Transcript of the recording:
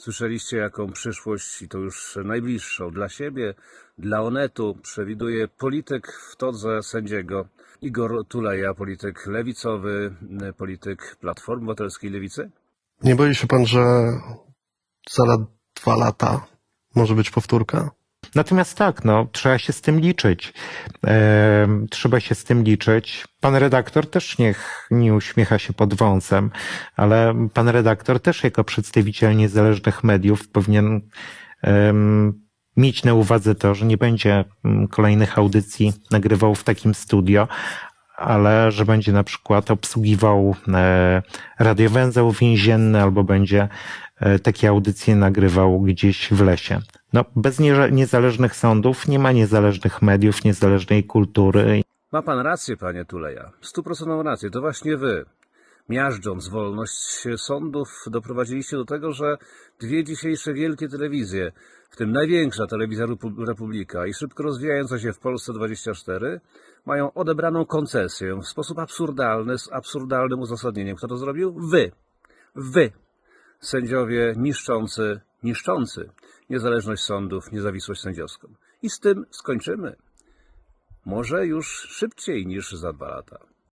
Słyszeliście, jaką przyszłość, i to już najbliższą, dla siebie, dla Onetu przewiduje polityk w todze sędziego Igor Tuleja, polityk lewicowy, polityk Platformy Obywatelskiej Lewicy? Nie boi się pan, że za dwa lata może być powtórka? Natomiast tak, no, trzeba się z tym liczyć. Em, trzeba się z tym liczyć. Pan redaktor też niech nie uśmiecha się pod wąsem, ale pan redaktor też jako przedstawiciel niezależnych mediów powinien em, mieć na uwadze to, że nie będzie mm, kolejnych audycji nagrywał w takim studio, ale że będzie na przykład obsługiwał e, radiowęzeł więzienny albo będzie e, takie audycje nagrywał gdzieś w lesie. No, bez nie- niezależnych sądów nie ma niezależnych mediów, niezależnej kultury. Ma pan rację, panie Tuleja. Stuprocentową rację. To właśnie wy, miażdżąc wolność sądów, doprowadziliście do tego, że dwie dzisiejsze wielkie telewizje, w tym największa telewizja Repu- Republika i szybko rozwijająca się w Polsce 24, mają odebraną koncesję w sposób absurdalny, z absurdalnym uzasadnieniem. Kto to zrobił? Wy. Wy. Sędziowie niszczący, niszczący niezależność sądów, niezawisłość sędziowską. I z tym skończymy. Może już szybciej niż za dwa lata.